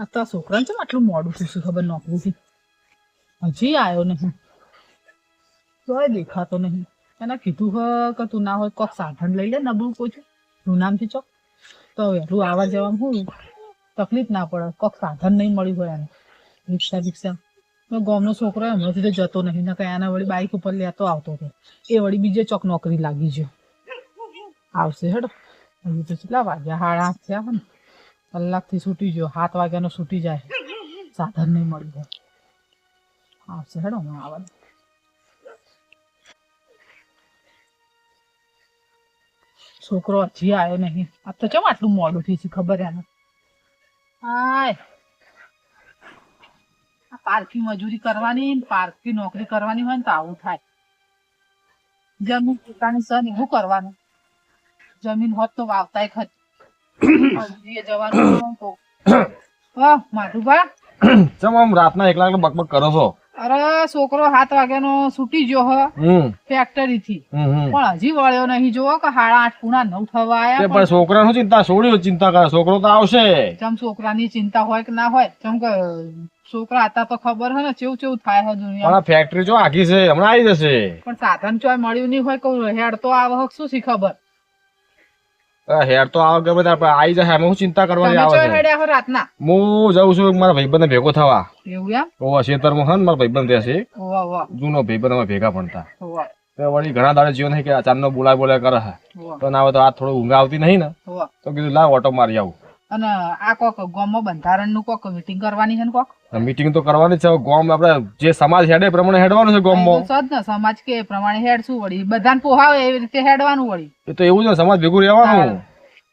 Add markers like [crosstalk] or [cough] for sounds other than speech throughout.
આ તો છોકરાને ને આટલું મોડું છે ખબર નોકરીથી હજી આવ્યો નહીં. તોય દેખાતો નહીં. એને કીધું હ કે તું ના હોય કોક સાધન લઈ લે, નબળું કોઈ તું નામથી ચોક તો વહેલું આવવા જવામાં હું. તકલીફ ના પડે. કોક સાધન નહીં મળ્યું હોય એને. રિક્ષા બિક્ષા ગામનો છોકરો હમણાંથી તો જતો નહીં. ને કઈ આના વળી બાઇક ઉપર લેતો આવતો હતો એ વળી બીજે ચોક નોકરી લાગી ગયો. આવશે હેડો. હજી તો કેટલા વાગ્યા? હાડા થયા ને. કલાકથી છૂટી ગયો. સાત વાગ્યાનો છૂટી જાય. સાધન નહીં મળી જાય. આવશે હેડો, હું આવવા છોકરો હજી આવ્યો નહીં. આ તો ચમ આટલું મોડું થયું છે ખબર એને હાય. આ પારકી મજૂરી કરવાની ને પારકી નોકરી કરવાની હોય ને તો આવું થાય. જમીન પોતાની સન એવું કરવાનું. જમીન હોત તો વાવતાય મજૂરીએ જવાનું રાતના એકલા એકલા બકબક કરો છો? અરે છોકરો સાત વાગ્યાનો છૂટી ગયો હ ફેક્ટરી થી. પણ હજી વળ્યો નહીં જોવો કે સાડા આઠ પૂણા નવ થવા આયા પણ છોકરાનું ચિંતા છોડ્યો ચિંતા કરે. છોકરો તો આવશે. ચમ છોકરાની ચિંતા હોય કે ના હોય? ચમ કે છોકરા હતા તો ખબર હે ને ચેવું ચેવું થાય હે દુનિયા ફેક્ટરી જો આખી છે હમણાં આવી જશે. પણ સાધન ચોય મળ્યું નહીં હોય કહું હેડ તો આવે શું શી ખબર? હેર તો આવે ગમે ત્યારે પણ આવી જાય એમાં શું ચિંતા કરવાની આવે છે. રાતના? હું જઉં છું મારા ભાઈબંધ ભેગો થવા. એવું એમ? ઓવા ખેતરમાં હે ને મારા ભાઈબંધ છે જૂનો ભાઈબંધ અમે ભેગા ભણતા. તો વળી ઘણા દાડે જીવન કે અચાનક બોલાય બોલાય કરે છે તો ના હોય તો આ થોડું ઊંઘ આવતી નહીં ને. તો કીધું લાવ ઓટો મારી આવું. અને આ કોક ગામમાં બંધારણનું કોક મીટિંગ કરવાની છે ને કોક? મીટિંગ તો કરવાની છે. ગોમ આપણે જે સમાજ હેડે એ પ્રમાણે હેડવાનું છે ગોમમાં. સદ સમાજ કે પ્રમાણે હેડશું વળી. બધાને પોહાવે એવી રીતે હેડવાનું વળી. એ તો એવું છે સમાજ ભેગું રહેવાનું.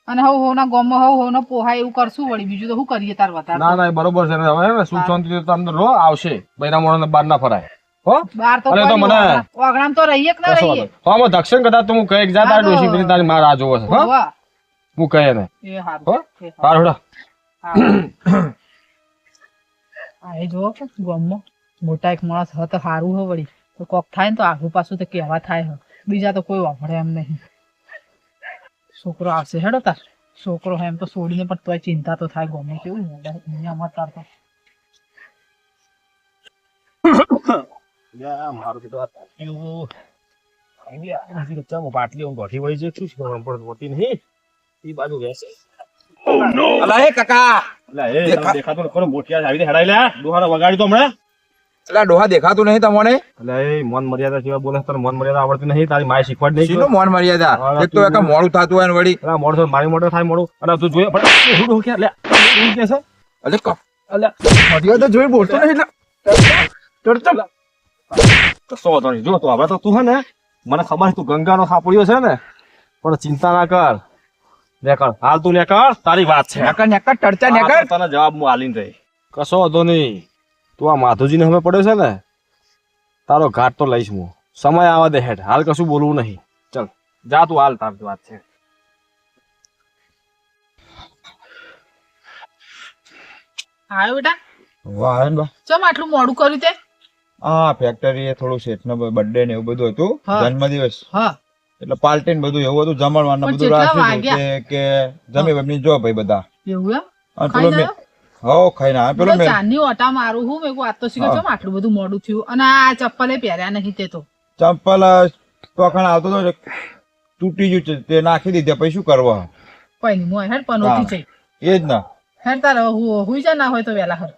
અને હવ હોના ગામમાં હવ હોના પોહાય એવું કરશું વળી. બીજું તો શું કરીએ તાર વધારે ના ના બરોબર છે. હવે સુખ શાંતિ તો અંદર રો આવશે. બૈરા મોણા બાર ના ફરાય. હો? બાર તો મને- ઓગણામ- ઓગણામ તો રહીએ કે ના રહીએ? હા, હું દક્ષિણ તો હું જા તારી ડોશી માર જોવો છે. હો? હું કહે ને એ હારું. હો? હારું. [coughs] આ કે ગામમાં મોટા એક માણસ હ તો સારું હ વળી. તો કોક થાય ને તો આગુ પાછું તો કેવા થાય હ. બીજા તો કોઈ વાપરે એમ નહીં. છોકરો આવશે હેડો તાર. છોકરો એમ તો છોડીને પણ તોય ચિંતા તો થાય ગમે કેવું અહીંયા દુનિયામાં તાર તો. અલા શું કાકા નહીં. એ બાજુ બેસે. અલા હે ને ખરો, મોટિયા જ હેડાઈ લે. ડોહાને વગાડી તો હમણાં. અલા ડોહા દેખાતું નહીં તમને? એ મન મર્યાદા જેવા બોલે તને મન મર્યાદા આવડતી નહીં તારી માએ શીખવાડી નહીં મોન મર્યાદા? એક તો એકા મોડું થતું હોય વળી. અલા, મોડું મારી મોટો થાય મોડું. અને તું જોઈએ પણ એ હું ડોહ્યા, લે, હું કે છે? અલે ક- અલા, મર્યાદા જોઈ બોલતો નહીં એટલે ચડ, ચડ. કશો જો તો હવે તો તું હે ને મને ખબર તું તું ગંગાનો સાપડ્યો છે ને પણ ચિંતા ના કર. નેકળ હાલ તું નેકળ તારી વાત છે. નેકર નેકર ટડચા આ નેકર તને જવાબ હું આલીન રહી. કશો વાંધો નહીં. તું આ માધુજીને હવે પડ્યો છે ને તારો ઘાટ તો લઈશ હું. સમય આવા દે હેઠ. હાલ કશું બોલવું નહીં. ચલ જા તું હાલ તારી વાત છે. આવ્યો બેટા? વાહ હે બા. ચમ આટલું મોડું કર્યું તે? આ ફેક્ટરી એ થોડું શેઠ નો બર્થડે ને એવું બધું હતું. જન્મદિવસ. હા. એટલે પાર્ટી ને બધું એવું હતું જમણવાર બધું રાખ્યું કે જમી બમી જો ભાઈ બધા. એવું અને પેલો મેં હો ખાઈને આવ્યો. પેલો પેલો મેં ચાંદની ઓટા મારું હું મેં તો શીખર હા. આટલું બધું મોડું થયું? અને આ ચપ્પલે પહેર્યા નહીં તે તો. ચપ્પલ પકણ આવતો તો તૂટી ગયું છે તે નાખી દીધે પછી શું કરવા? મોય હેડ પનોતી. છે. એ જ ના. હેડ તારે હુ- હુઈ જા ના હોય તો વેલા હર.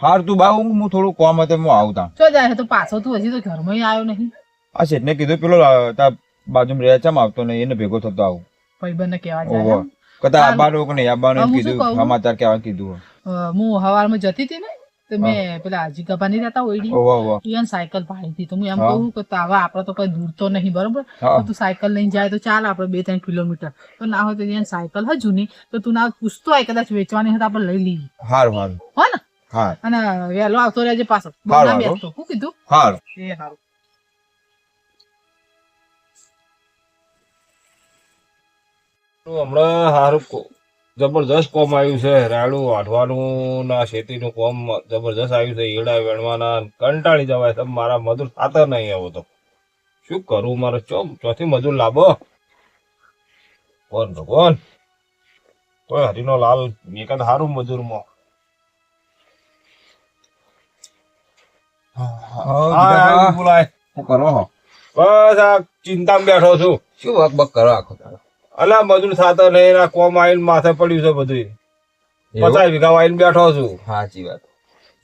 હાર તું બા હું હું થોડું કોમ હતું હું આવતા ચો જાય તો પાછો તું હજી તો ઘરમાં આવ્યો નહીં. આ શેઠને કીધું પેલો તા બાજુમાં રહ્યા ચમ આવતો નહીં એને ભેગો થતો આવું. ભાઈબંધને કહેવા જાય એમ. કદા. આવવાનું કે નહીં આવવાનું એમ હું શું કીધું કહું? સમાચાર કેવા કીધું અ, હું હવારમાં જતી હતી ને તો મેં પેલા જીગાભા નહીં રહેતા ઓયડી એને સાયકલ પાડી હતી તો હું એમ હા. કહું કે તાવા આપડે તો કઈ દૂર તો નહીં બરોબર? હા. તું સાયકલ લઈને જાય તો ચાલ આપણે બે ત્રણ કિલોમીટર. તો ના હોય તો એને સાયકલ હજુ નહીં. તો તું ના પૂછતો હોય કદાચ વેચવાની હોય તો આપણે લઈ લઈએ. હારું હારું. હો ને હા. અને વહેલો આવતો રહેજે પાછો. હારું, ના હારું. બેસતો. શું કીધું? હારું. એ સારું હમણાં સારું જબરજસ્ત કોમ આવ્યું છે રાડું વાઢવાનું ના ખેતીનું કોમ જબરજસ્ત આવ્યું છે ઈડા વેણવાના કંટાળી જવાય છે. મારા મજૂર ખાતા નહીં આવો તો. શું કરું મારે? ચોમ ચોથી મજૂર લાભો કોણ ભગવાન. કોઈ હરીનો લાલ એકાદ સારું મજૂરમાં. બોલાય. શું કરો બસ આ ચિંતામાં બેઠો છું. શું વક કરો આખો તારો અલા મજૂર સાથે નહીં આ કોમ આવીને માથે પડ્યું છે બધું? પચાસ વીઘા આવીને બેઠો છું. સાચી વાત.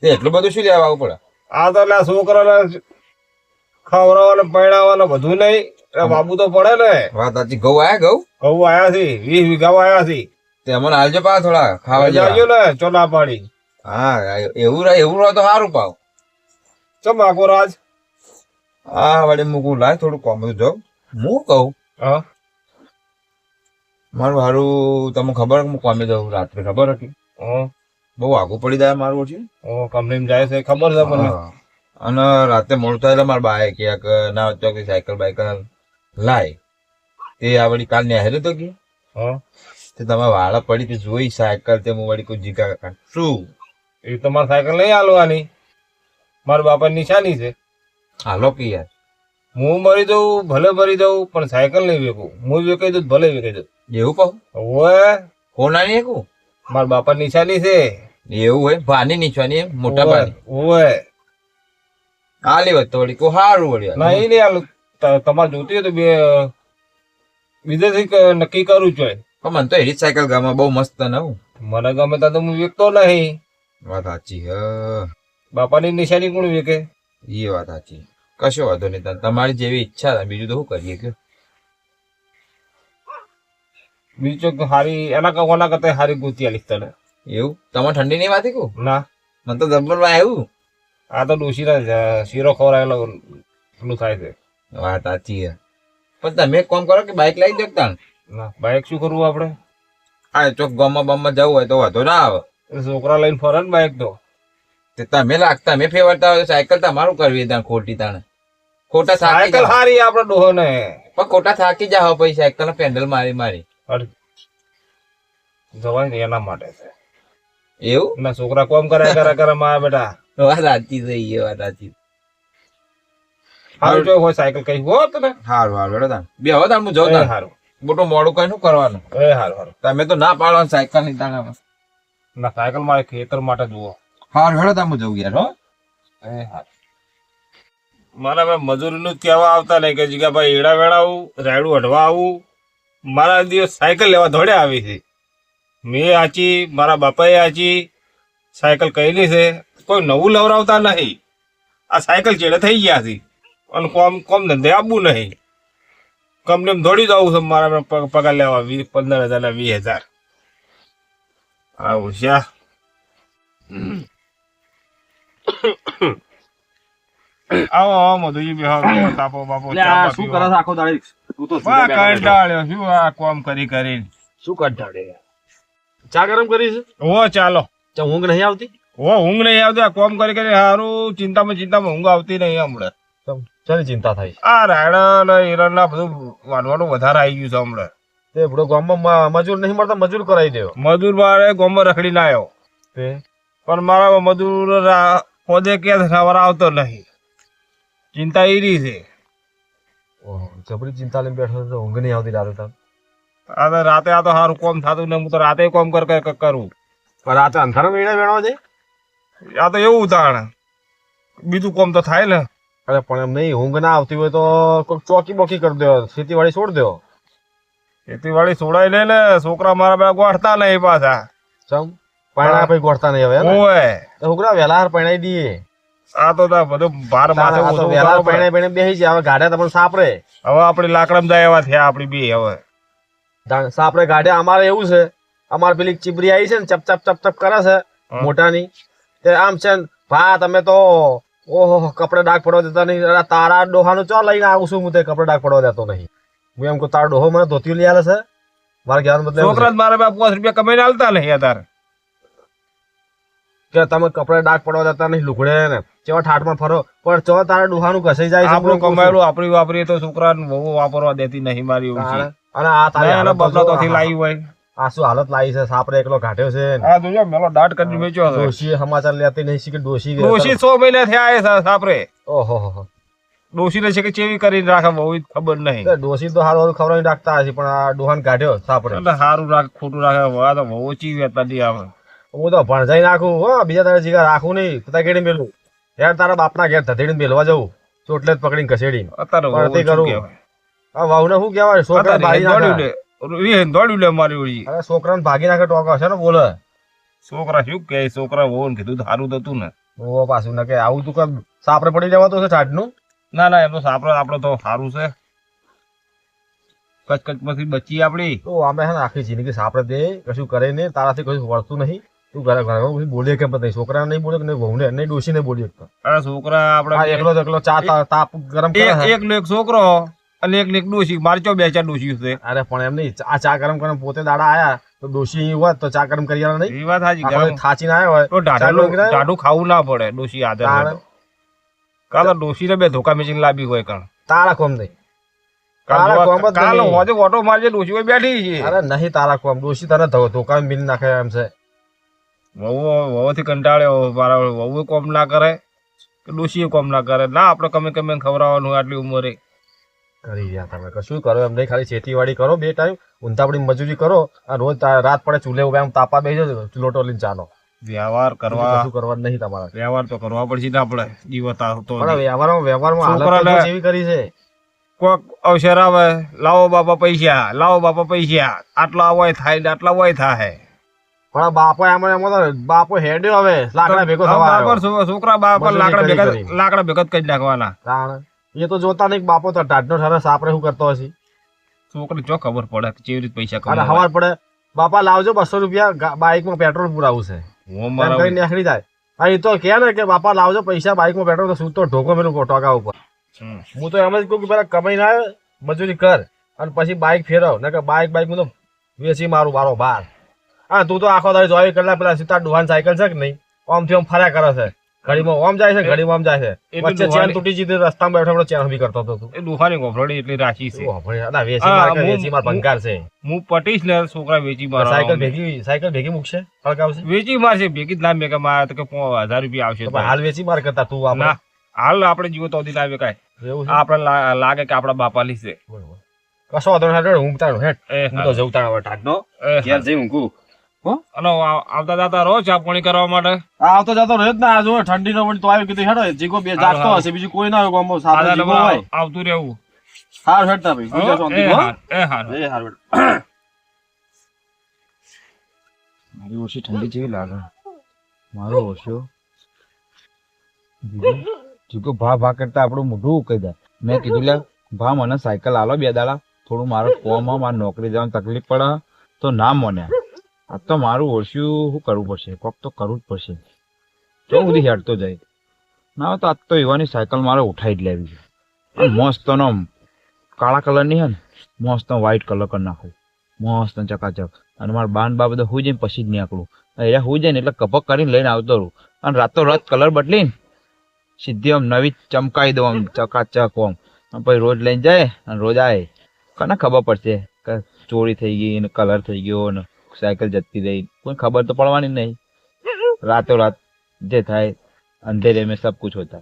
એટલું બધું શું લેવા આવું પડે? આ તો એટલે છોકરાને ખવડાવવાનું પરણાવવાનું બધું નહીં. બાબુ તો પડે ને. વાત સાચી. ઘઉં આયા ઘઉં? ઘઉં આયા છે વીસ વીઘા આયા છે. તે અમને હાલજો પા થોડા ખાવા જાજો ને ચોલા પાડી હા એવું રહે એવું રહે તો સારું પાવ. ચમ આખો રાજ? હા વડે મૂકું લાય થોડું કોમ જો. હું કહું? હા. મારું હારું તમને ખબર હું કોમે જાઉં રાત્રે ખબર હતી? બહુ આગું પડી જાય મારું ઓછી. કંપની જાય છે ખબર છે મને? અને રાતે મોડું થાય મારા બાએ ક્યાંક ના ચોક સાયકલ બાયકલ લાય. તે આ વળી કાલ નેહરે તો કે? હા. તે તમે વાળા પડી તે જોઈ સાયકલ તે હું વળી કોઈ જીગા કાકા. શું? એ તમારે સાયકલ નહીં હાલવાની. મારા બાપા નિશાની છે. હાલો કે યાર. હું મરી જઉં ભલે મરી જઉં પણ સાયકલ નહીં વેકું હું વેકાઈ દઉં ભલે વેકાઈ દઉં. એવું કહું? ઓય કોના નહીં કહું મારા બાપા નિશાની છે. એવું હોય? ભાની નીચવાની મોટા ભાની? ઓય આ લેવત તો વળી કોઈ સારું વળી નહીં નહીં હાલ તમારે જોતી હોય તો બે વિદેશી નક્કી કરું છું પણ મને તો એ જ સાયકલ ગમે બહુ મસ્ત ને હું. મને ગમે ત્યાં તો હું વેકતો નહીં. વાત સાચી હ. બાપાની નિશાની કોણ વેકે? એ વાત સાચી. કશો વાંધો નહીં. તમારી જેવી ઈચ્છા બીજું તો શું કરીએ કે? બીજું કે હારી એના ક- ઓના કરતા હારી ગોતી આલી તને એવું? તમારે ઠંડી નહીં વાતી કહું ના. મને તો જબરમાં આવ્યું આ તો ડોશીના શીરો ખવડાવેલો પેલું થાય છે. વાત સાચી હે પણ તમે કોમ કરો કે બાઇક લઈ જતા ના બાઇક શું કરવું આપણે? આ ચોક ગામમાં બામમાં જવું હોય તો વાંધો ના આવે. છોકરા લઈને ફરે ને બાઇક તો. તે તમે લાગતા મેં ફેવરતા હોય સાયકલ તમારું કરવી ત્યાં ખોટી તાણે. ખોટા સાયકલ સારી હારી આપણે ડોહો ને પણ ખોટા થાકી જાઓ પછી સાયકલ પેન્ડલ મારી મારી. જવાય ને એના માટે છે. એવું? ના છોકરા કોમ કરે કરે કરે મારા બેટા. વાત સાચી છે એ વાત સાચી. હારું જો હોય સાયકલ કઈ હોત તને. હારું હારું બે હવે તાણ હું જાઉં તાણ. હારું. મોટું મોડું કઈ શું કરવાનું? એ હારું હારું. તમે તો ના પાડવાનું સાયકલની તાણ ના સાયકલ મારે ખેતર માટે જુઓ. હારું હેડો તાણ હું ગયા યાર હો. એ હારું. મારા મજૂરીનું જ કહેવા આવતા નહીં કે જીગા ભાઈ એડા વેડા આવું રાયડું અઢવા આવું. મારા દિવસ સાયકલ લેવા ધોડે આવી છે. મેં આચી મારા બાપાએ આચી સાયકલ કહેલી છે. કોઈ નવું લવરાવતા નહીં. આ સાયકલ ચેડે થઈ ગયા હતી અને કોમ કોમ ધંધે આપવું નહીં. કંપનીમાં દોડી જવું છે મારા પગાર લેવા વીસ પંદર હજાર ને વીસ હજાર. આવું હોશિયા આવો આવો મધુજી બિહાર તાપો બાપો શું કરે આખો દાડી? તું તો સીધા બેઠો બેઠો. કંટાળ્યો શું આ કોમ કરી કરીને. શું કંટાળે ચા ગરમ કરી છે? ઓ ચાલો. ચા ઊંઘ નહીં આવતી? ઓ ઊંઘ નહીં આવતી આ કોમ કરી કરી હારું ચિંતામાં ચિંતામાં ઊંઘ આવતી નહીં હમણાં. ચાલી ચિંતા થાય આ રાયડા ને હિરણ બધું વાનવાનું વધારે આવી ગયું છે હમણાં. તે બધો ગામમાં મ- મજૂર નહીં મળતા મજૂર કરાવી દેવો. મજૂર મારે ગોમમાં રખડી ના આવ્યો તે? પણ મારા મજૂર રા- પોદે કે સવાર આવતો નહીં. ચિંતા એ રહી છે. જબરી ચિંતા લઈને બેઠો તો ઊંઘ નહીં આવતી રાતે આ તો રાતે આ તો સારું કોમ થતું ને હું તો રાતે કોમ કર કર- પણ રાતે અંધારો વેળા વેણો છે? આ તો એવું ઉદાહરણ. બીજું કોમ તો થાય ને. અરે પણ એમ નહીં ઊંઘ ના આવતી હોય તો કોઈક ચોકી બોકી કરી દો ખેતીવાડી છોડ દો. ખેતીવાડી છોડાઈ લે ને છોકરા મારા બધા ગોઠતા નહીં પાછા. ચમ? પૈણા પછી ગોઠતા નહીં હવે? ઓય. તો છોકરા વહેલા પૈણાઈ દઈએ. આ તો ભાર માથે ઓછું પૈણાઈ બેસી જાય હવે ગાડે તમને સાપરે હવે આપડી લાકડામાં જાય એવા થયા બે હવે. સાપરે ગાડે અમારે એવું છે અમારે પેલી ચીબરી આવી છે ને ચપ ચપ ચપ ચપ કરે છે મોટાની. તે આમ છે ભા તમે તો ઓહો કપડે ડાક પડવા દેતા નહીં. તારા ડોહાનું ચો લઈને આવું છું હું તે કપડે ડાક પડવા દેતો નહીં. હું એમ કહું તારો ડોહો મને ધોતી લઈ આવે છે? મારે કહેવાનો મતલબ છોકરા મારા પાંચ રૂપિયા કમાઈને આવતા નહીં કે તમે કપડે ડાક પડવા દેતા નહીં લુગડે ને. ચેવા ઠાઠમાં ફરો. પણ ચો તારા ડોહાનું ઘસાઈ જાય છે આપણું કમાયેલું આપડી વાપરીએ તો છોકરાને બહુ વાપરવા દેતી નહીં મારી અને આ તારે બદલો તો લાવી હોય. આ શું હાલત લાવી છે? સાપરે એકલો ઘાટ્યો છે આ જોજો મેલો દાટ કરી વેચ્યો છે ડોશી સમાચાર લેતી નહીં શીખી ડોશી ગયા ડોશી 100 મહિના થયા છે સાપરે. ઓહો હો હો. ડોશીને છે કે ચેવી કરીને રાખે બહુ ખબર નહીં. ડોશી તો હારું હારું ખવડાવીને રાખતા હશે પણ આ ડોહાન કાઢ્યો સાપરે. એટલે સારું રાખ ખોટું રાખે આ તો બહુ ચીવી વેતા આવે. હું તો ભણજાઈ નાખું હો બીજા તારે જીગા રાખું નહીં તા કેડી મેલું. યાર તારા બાપના ઘેર ધધેડીને બેલવા જવું. ચોટલે જ પકડીને ઘસેડીને. અત્યારે પણ તે વહુ શું કરું. આ વાવને શું કહેવાય? છોકરા ભાગી દોડ્યું નાખે. લે. એ દોડ્યું લે મારી ઓળી. અરે છોકરાને ભાગી નાખે ટોકો છે ને બોલે. છોકરા શું કે છોકરા વહુ કીધું સારું તો હતું ને. ઓ પાછું ના કે આવું તું કર. સાપરે પડી જવાતું છે ઠાડનું ના ના એમ તો સાપડો આપણો તો સારું છે. કચ કચમાંથી બચી આપડી તો અમે હે આખી જિંદગી સાપરે દે કશું કરે નહીં તારાથી કશું વળતું નહીં. તું ઘરે ઘરે બોલીએ કેમ નહીં છોકરા નહીં બોલે કે નહીં વહુને નહીં ડોશીને બોલીએ તો. અરે છોકરા આ આપડે એકલો એકલો ચા તાપ ગરમ કરે એક છોકરો અને એક એક ડોસી મારે ચો બે ચાર ડોશી છે. અરે પણ એમ નહીં આ ચા ગરમ કરીને પોતે દાડા આયા તો ડોસી હોત તો ચા ગરમ કરી આવે નહીં. એ વાત સાચી ગરમ. થાચીને આવ્યો હોય તો ચાલો ટાઢું ખાવું ના પડે ડોશી આદર. કાલે ડોશી ને બે ધોકા મેચીને લાવી હોય કણ. તારા કોમ નહીં. તારા કોમ જ કાલ હોજે ઓટો મારજે ડોસી બેઠી છે. અરે નહીં તારા કોમ ડોસી તને ધોકા બીન નાખે એમ છે. વહુ વહુથી કંટાળ્યો મારા વહુ કોમ ના કરે કે ડોશી કોમ ના કરે? ના આપણે કમે કમે ખવડાવવાનું આટલી ઉંમરે. કરી રહ્યા તમે. કશું કરો એમ નહીં ખાલી ખેતીવાડી કરો બે ટાઈમ ઊંધાપડી મજૂરી કરો અને રોજ રાત પડે ચૂલે ઊભા એમ તાપા બેસી જજો ચૂલોટો લઈને ચાલો. વ્યવહાર કરવા શું કરવા નહીં તમારે. વ્યવહાર તો કરવા પડશે ને આપણે જીવત આવતો વ્યવહારમાં વ્યવહારમાં હાલત છોકરાને- કરી છે. કોક અવસર આવે લાવો બાપા પૈસા લાવો બાપા પૈસા આટલા હોય થાય ને આટલા હોય થાય. પણ બાપો એમાં એમાં બાપો હેડ્યો હવે લાકડા ભેગો થવા બાપા છોકરા બાપા લાકડા ભેગા લાકડા ભેગા જ કરી નાખવાના. એ તો જોતા નહીં બાપો તો ટાઢનો ઠરે સાપરે શું કરતો હશે? છોકરી જો ખબર પડે કેવી રીતે પૈસા અને કમાવા પડે બાપા લાવજો બસો રૂપિયા બાઈકમાં પેટ્રોલ પુરાવું છે. નીકળી જાય. હા એ તો કે ને કે બાપા લાવજો પૈસા બાઈકમાં પેટ્રોલ તો શું તો ઢોકો મેલું ટોકા ઉપર. હું તો એમ જ કહું કે પેલા કમાઈને આવે મજૂરી કર અને પછી બાઈક ફેરવ. ને કે બાઈક બાઇક હું તો વેચી મારું બારો બાર હા તું તો આખો દાડી ચોવીસ કલાક પેલા સીતા ડુહાન સાયકલ છે કે નહીં? ઓમથી ઓમ ફર્યા કરે છે. ઘડીમાં ઓમ જાય છે ઘડીમાં ઓમ જાય છે. વચ્ચે ચેન ડુહાની- તૂટી જતી રસ્તામાં બેઠો ચેન બી કરતો હતો તું. એ દુખાની ગોફરડી એટલી રાખી છે. અલા, વેચી માર વેચી માર ભંગાર છે. હું પટીશ ને છોકરા વેચી માર સાયકલ ભેગી સાયકલ ભેગી મૂકશે? ફળકાવશે વેચી મારશે ભેગી જ ના મેં માર તો કે પો- હજાર રૂપિયા આવશે હાલ વેચી માર કરતા તું આપણે? હાલ આપણે જીવો તો લાવે કાંઈ. એવું આપણે લાગે કે આપણા બાપા લીસે. કશો વાંધો ઊંઘતા હેઠ. હું તો જઉં તાણ હવે ટાઢનો. એ ઘેર જઈ ઊંઘું. અને આવતા જતા રહો ચા પાણી કરવા માટે. આવતો જતો રહ્યો જ ને આ જો ઠંડીનો પણ તો આવ્યો કીધું હેડો જીગો બે જાગતો હશે બીજું કોઈ ના હોય ગામમાં સાદો જીગો હોય. આવતું રહેવું. હાર હેડતા ભાઈ? શાંતિ, એ હો? હાર, એ હાર. એ હારું મારી ઓછી ઠંડી જેવી લાગે. મારો ઓછો. જીગો ભા ભા કરતા આપણું મોઢું કહી દે મેં કીધું લે ભા મને સાયકલ આલો બે દાડા. થોડું મારો કોમ હે, મારે નોકરી જવાની તકલીફ પડે તો ના મને. આ તો મારું ઓછું શું કરવું પડશે? કોક તો કરવું જ પડશે. જો બધી હેડતો જાય. ના તો આજ તો એવાની સાયકલ મારે ઉઠાવી જ લેવી છે. મોસ્ત નો કાળા કલરની હે ને મસ્ત વ્હાઈટ કલર કરી નાખું. મસ્ત ચકાચક. અને મારા બાન બા બધા હુઈ જઈને પછી જ નીકળું. એટલે હું જાય ને એટલે કપક કરીને લઈને આવતો રહું. અને રાતો રાત કલર બદલીને સીધી આમ નવી ચમકાઈ દઉં આમ ચકાચક આમ. પછી રોજ લઈને જાય અને રોજ આવે કને ખબર પડશે કે ચોરી થઈ ગઈ ને કલર થઈ ગયો ને સાયકલ જતી રહી. કોઈ ખબર તો પડવાની નહીં. રાતો રાત જે થાય, અંધેરે મેં સબ કુછ હોતા.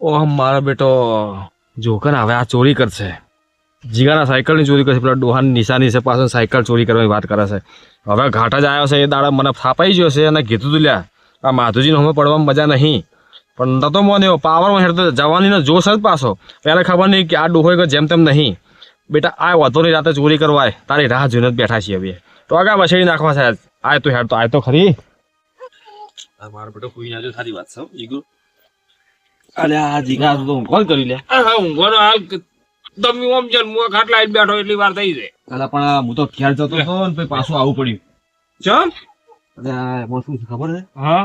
ઓહ, મારો બેટો, જોકર હવે આ ચોરી કરશે. જીગાના સાયકલની ચોરી કરશે, પેલા ડોહાની નિશાની છે પાસે સાયકલ ચોરી કરવાની વાત કરે છે. હવે ઘાટ જ આવ્યો છે એ દાડા, મને થાપાઈ ગયો છે અને કીધું તું લ્યા, આ માધુજીને હમણાં પડવામાં મજા નહીં. પણ નતો મોને એવો પાવરમાં હેડતો જવાની જોશ જ પાછો. પહેલાં ખબર નહીં કે આ ડોહોય કે જેમ તેમ નહીં. બેટા આ વધોની રાતે ચોરી કરવા આય. તારી રાહ જોઈને જ બેઠા છીએ હવે. તો આગા મછેડી નાખવા સાહેબ. આ તો હેડ તો આય તો ખરી. મારો બેટો કોઈ ના જો સારી વાત છે ઈગો. અલે આ જીગા તો કોલ કરી લે. હા, ઊંઘવાનો હાલ તમે ઓમ જન મો ખાટલા આઈ બેઠો એટલી વાર થઈ જાય. અલા પણ હું તો ખ્યાલ જતો હતો ને પછી પાછું આવું પડ્યું. ચમ? અલે આ એમાં શું છે ખબર છે? હા.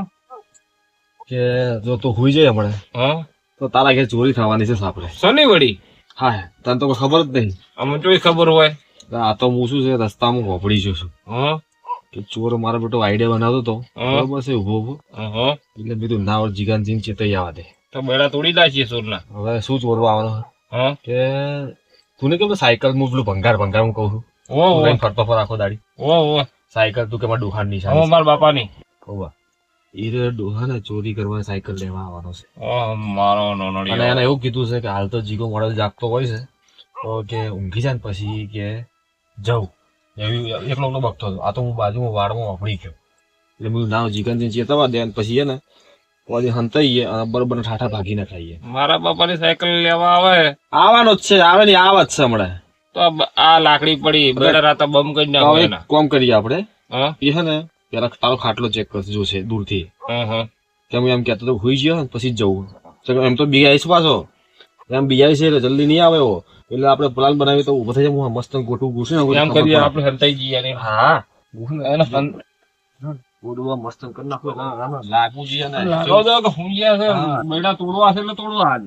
કે જો તો હોઈ જાય હમણાં. હા. તો તારા ઘેર ચોરી થવાની છે સાપડે શની વળી? હા તને તો કોઈ ખબર જ નહીં. અમને તો ખબર હોય. આ તો હું શું છે રસ્તામાં વાપરી છું છું. હા. કે ચોર મારો બેટો આઈડિયા બનાવતો હતો બરાબર છે ઊભો ઊભો એટલે એટલે બીજું ના ઓર જીન ચેતઈ આવા દે. તો બેડા તોડી લાગીએ સોરના હવે શું ચોરવા આવવાનો? હા. કે તું કેમ સાયકલમાં પેલું ભંગાર ભંગાર હું કહું છું? ઓ ઓ. ફરતો ફર આખો દાડી. ઓ ઓ. સાયકલ તું કે મારા દુકાનની છે મારા બાપાની. કહું ઈ રે ડોહા ચોરી કરવા સાયકલ લેવા આવવાનો છે. ઓ મારો અને એને એવું કીધું છે કે હાલ તો જીગો મોડલ જાગતો હોય છે. તો કે ઊંઘી જાય પછી કે જવું એવી એકલો એકલો બગતો હતો. આ તો હું બાજુમાં વાડમાં વાપરી ગયો. એટલે મેં ના જીગન ચેતવા દે પછી હે ને પછી હંતાઈએ અને બરોબર ઠાઠા ભાગીને ખાઈએ. મારા બાપાની સાયકલ લેવા આવે? આવવાનો જ છે આવે ને આવે જ છે હમણાં. તો આ લાકડી પડી બેડા રાતા બમ કરી નાખો કોમ કરીએ આપણે. હા? એ છે ને પેલા તારો ખાટલો ચેક કરશે જોશે દૂરથી. હા હા કે હું એમ કહેતો તો હોઈ ગયો પછી જ જવું. એમ તો બીઆઈશ પાછો. એમ બીજા છે એટલે જલ્દી નહીં આવે એવો. એટલે આપણે પ્લાન બનાવીએ તો ઊભો થઈ જાય હું મસ્ત ગોઠવું ઘૂસી એમ કરીએ આપણે હરતાઈ જઈએ હા. ગોડવા મસ્ત કરી નાખો લાગવું જોઈએ ને. છે. તોડવા છે એટલે તોડવા.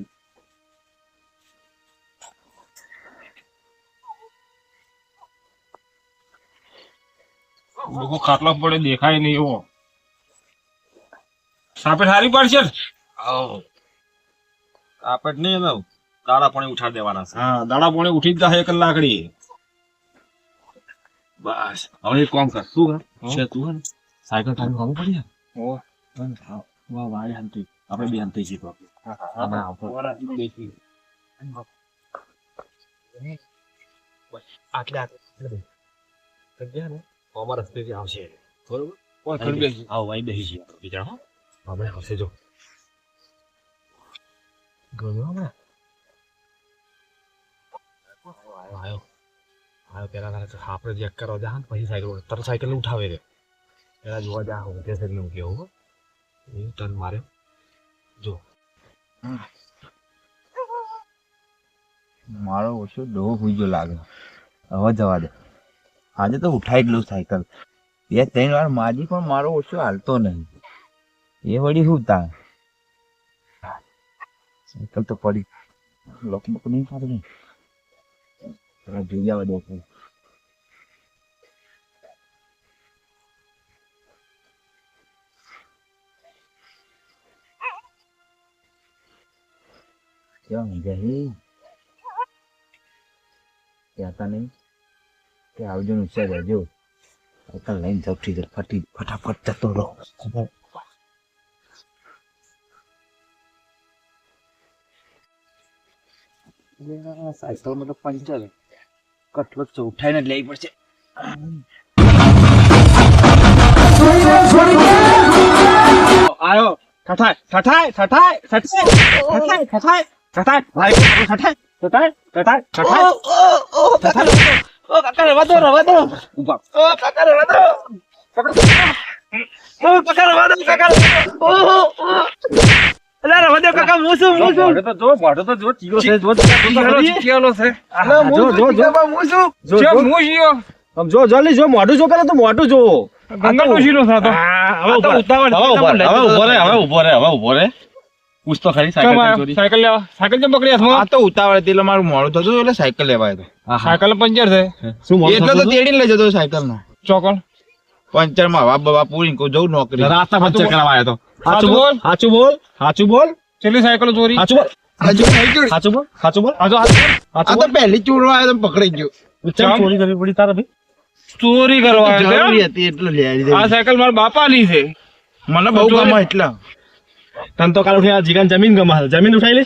લોકો ખાટલો પડે દેખાય નહીં એવો. સાપે સારી પડશે સાપેટ નહીં ને તારા પણ ઉઠાડી દેવાના છે. હા દાડા પોણે ઉઠી જ જાય એક લાકડી. બસ. હવે એક કામ કર શું કર છે તું હે સાયકલ તારી ખબર પડી ઓ વાહ વાહ હંતી. આપણે બે હંતી છીએ તો. આપણે આવતો આટલે આટલે જગ્યા ને અમારા સ્થિતિ આવશે. બરોબર? કોઈ ખરી બેસી. આવો અહીં બેસી છીએ બીજા હો. હમણાં આવશે જો. ગયો હમણાં? આવ્યો આવ્યો આવ્યો પેલા તારે આપણે ચેક કરવા જા પછી સાયકલ તરત સાયકલ ઉઠાવે રે પેલા જોવા જા હું તે સાયકલ હું કેવું હું. તન ટર્ન માર્યો જો. મારો ઓછો ડોહો ભૂજો લાગે. હવે જવા દે. આજે તો ઉઠાઈ જ સાયકલ. બે ત્રણ વાર માજી, પણ મારો ઓછો હાલતો નહીં. એ વળી શું તા? સાયકલ તો પડી. લોક નહીં પાડે ને જોઈ આવે દે. કેવા મજા હે? કહેતા નહીં? કે આવજો ઉચ્ચા જજો સાયકલ લઈને ઝપટી ફટી ફટાફટ જતો રહો ખબર સાયકલ મતલબ પંચર કટલો તો ઉઠાઈને જ લેવી પડશે આયો ઠઠાય ઠઠાય ઠઠાય ઠઠાય ઠઠાય ઠઠાય ભાઈ ઠઠાય ઠઠાય ઠઠાય ઠઠાય ઠઠાય ઓ કાકા રવા દો રવા દો ઊભા ઓ કાકા રવા દો ઓ કાકા રવા દો કાકા અલા રવા દો કાકા હું શું હું શું તો જો મોઢો તો જો ચીરો છે જો ચીકેલો છે. જો જો જો. હું શું જો હું જીયો. આમ જો જલ્દી જો મોઢું જો પેલા તો મોઢું જો ગંગા આ હવે ઉતાવળ હવે હવે ઊભો રે હવે ઊભો રે હવે ઊભો રે પૂછ તો ખરી સાયકલ સાયકલ લેવા. સાયકલ કેમ પકડી હાથમાં આ તો ઉતાવળ હતી એટલે મારું મોડું થતું એટલે સાયકલ લેવાય તો. સાયકલ પંચર છે. શું એટલે તો તેડીને લઈ જતો સાયકલ નો ચોકલ. પંચરમાં હવા બવા પૂરી કોઈ જવું નોકરી. રાસ્તા પંચર કરવા આવ્યો તો. સાચું બોલ. સાચું બોલ. સાચું બોલ. ચેલી સાયકલ ચોરી. સાચું બોલ. આ તો પહેલી ચોરવા આવ્યો તો પકડાઈ ગયો. ચોરી કરવી પડી તારા ભાઈ? ચોરી કરવા આવ્યો હતી એટલે આ સાયકલ મારા બાપાની છે. મને બહુ ગમે એટલે. તને તો કાલ ઉઠી આ જીગાન જમીન ગમા જમીન ઉઠાઈ લે.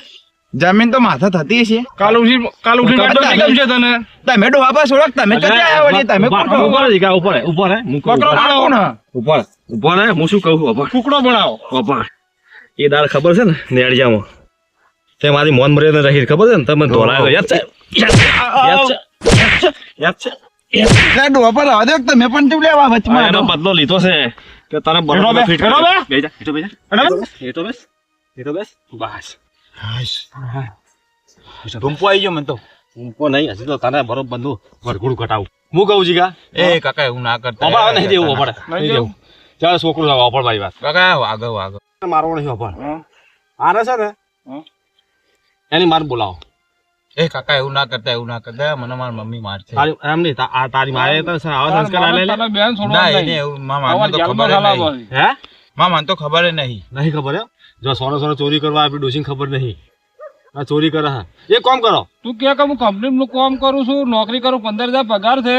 જમીન તો માથા થતી છે કાલ ઉઠી કાલ ઉઠી કાઢો છે તને. તમે ડોહા પાસે ઓળખ તમે ક્યાં આવ્યા વળી? તમે છો? ઉપર જીગા ઉપર ઉપર હે ઉપર. બનાવો કોણ? ઉપર ઉપર હે હું શું કહું છું ઉપર ટુકડો બનાવો. ઉપર એ દાળ ખબર છે ને નેડિયામાં તે મારી મોન મર્યાદા રહી ખબર છે ને? તમે ધોલાયો યાદ છે? યાદ છે. યાદ છે? એટલે ડોહા પર આવવા દો કે તમે પણ ચૂપ લેવા વચમાં એનો બદલો લીધો છે. કે તને બરોબર ફિટ કરો બે. બેજા હેઠો બેજા હેઠો હેઠો બેસ. હેઠો બેસ. બસ. ધૂમપો આવી ગયો મને તો. ઊંપો નહીં હજી તો તને બરોબર બંધુ વરઘોડું કટાવું. હું કહું છું કા? એ કાકા એવું ના કરતા. બાબા નહીં દેવું ઓપડ નહીં દેવું. ચાલ છોકરું લાવો ઓપડ મારી વાત. કાકા આગળ આગળ. મારો નહીં ઓપડ હા. આને છે ને એની માર બોલાવો. એ કાકા એવું ના કરતા એવું ના કરતા. મને મારી મમ્મી મારશે એમ નહીં આ તારી મારે તો આવા સંસ્કાર આલે લે બેન છોડવા નહીં. એને એવું મામા આવા તો ખબર નહીં. હે? મામા તો ખબર નહીં. નહીં ખબર હે જો સોનો સોનો ચોરી કરવા આપી ડોસીને ખબર નહીં. આ ચોરી કરે હા. એક કામ કરો. તું કે કે હું કંપનીનું કામ કરું છું નોકરી કરું પંદર હજાર પગાર છે.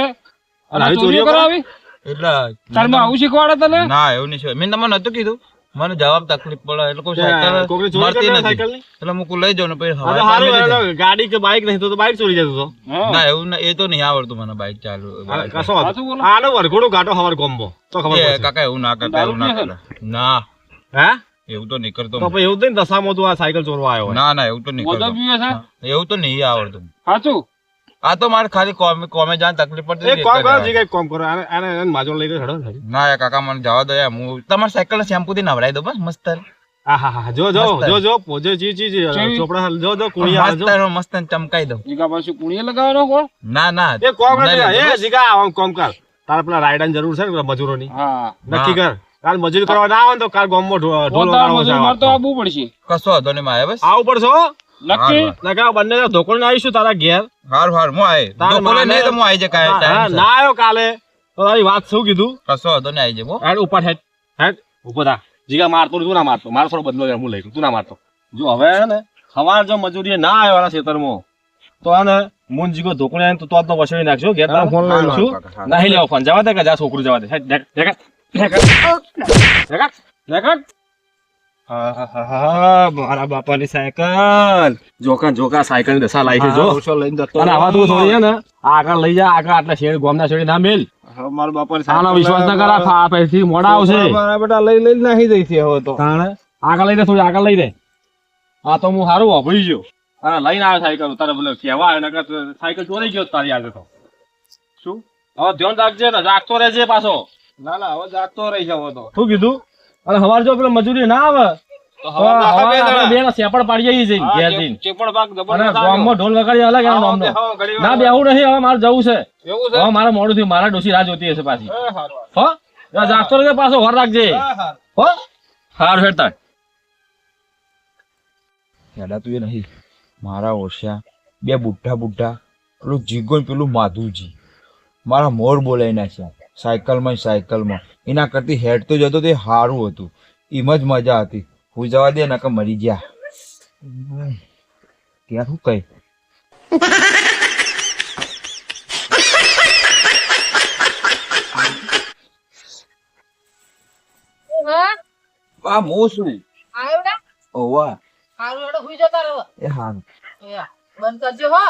અને કરે? કરાવી? એટલે તારમાં આવું શીખવાડે તને? ના એવું નહીં મેં તમને નતું કીધું. મને જવાબ તકલીફ પડે. એટલે કોઈ સાયકલ મળતી નથી. એટલે હું લઈ જાઉં ને પછી ગાડી કે બાઇક નહીં તો તો બાઇક ચોરી જતો ના એવું ના- એ તો નહીં આવડતું મને બાઈક ચાલુ. આનો વરઘોડો ગાટો હવાર કોમ્બો. તો ખબર એ કાકા એવું ના કરતા એવું ના કરે ના. હે? એવું તો નહીં કરતો પછી એવું તો નહીં દશામાં તું આ સાયકલ ચોરવા આવ્યો ના ના એવું તો નહીં કરતો એવું તો નહીં આવડતું. સાચું? આ તો મારે ખાલી કોમે કોમે જાન તકલીફ પડતી એક કામ કરો જી. કઈ કામ કરો. આને આને આને માજો લઈ હડો ના યાર કાકા મને જવા દો યાર. હું તમાર સાયકલ શેમ્પુ થી નવરાઈ દો બસ મસ્ત. આ હા હા જો જો જો જો પોજે જી જી જી ચોપડા હાલ, જો જો કુણિયા જો. મસ્ત મસ્ત ચમકાઈ દો. જીગા પાછું કુણિયા લગાવવાનો કોણ ના ના. એ કોમ કર એ જીગા આમ કોમ કર. તારે પેલા રાયડાની જરૂર છે ને મજૂરોની? હા. નક્કી કર. કાલ મજૂરી કરવા ના આવે તો કાલ ગામમાં ઢોલ વગાડવો મજૂર તો આવવું પડશે. કશો વાંધો નહીં મારે બસ. આવું પડશે હો. નક્કી? નકા બંને ધોકણ આવીશું તારા ઘેર. હારું હારું હું આય તાર જો બોલે માને- નહીં તો હું આઈ જાય કાંઈ હા, ના આવ્યો કાલે. તારી વાત શું કીધું? કશો વાંધો નહીં આઈ જાય હેડ ઉપર હેડ. હેડ ઉપર થા. જીગા મારતો તું ના મારતો. મારો થોડો બદલો હું લઈ તું ના મારતો. જો હવે હે ને સવાર જો મજૂરી ના આવ્યો આના ખેતરમાં તો હે મુન જીગો ધોકણે આવીને તો તો તો વસવી નાખજો ઘેર તારા ફોન લઈ છું નહીં લેવો ફોન જવા દે કે જા છોકરું જવા દે. હેડ, હા, મારા બાપાની સાયકલ. જોકા જોકા સાયકલ દશા લાવી છે જો. લઈને જતો અને આવા તું થોડી છે ને આગળ લઈ જા આગળ આટલા શેડ ગોમના શેડ ના મેલ. મારા બાપાની સાયકલ વિશ્વાસ ના કરા ફા પૈસી મોડા આવશે. મારા બેટા લઈ લઈને દઈ છે હવે તો. તાણે? આગળ લઈ દે થોડી આગળ લઈ દે. આ તો હું સારું વાપરી ગયો. હા લઈને આવ્યો સાયકલ તારે બોલે કહેવા નકર સાયકલ ચોરી ગયો તારી આજે તો. શું? હવે ધ્યાન રાખજે ને રાખતો રહેજે પાછો. ના ના હવે જાગતો રહી જાવ તો. શું કીધું? અને હવાર જો પેલો મજૂરી ના આવે મારે મોડું થયું મારા ડોસી રાહ જોતી હશે પાછી. એ હારું, જાગતો રહેજે પાછો ઘર રાખજે. હારું. હા, હારું. હો? હારું હેડતા યાડા તું એ નહીં મારા ઓછા બે બુઢા બુઢા પેલું જીગો પેલું માધુજી. મારા મોર બોલાઈ નાખ્યા. સાયકલમાં સાયકલમાં. એના કરતી હેડતો જતો તે સારું હતું. એમાં જ મજા હતી. હું જવા દે નકર મરી ગયા. ત્યાં શું કહે? હા? આ મો શું? આવ્યો ને? ઓવા હારું એડો હુઈ જતા રહો. એ હા એ બંધ કરજો હો.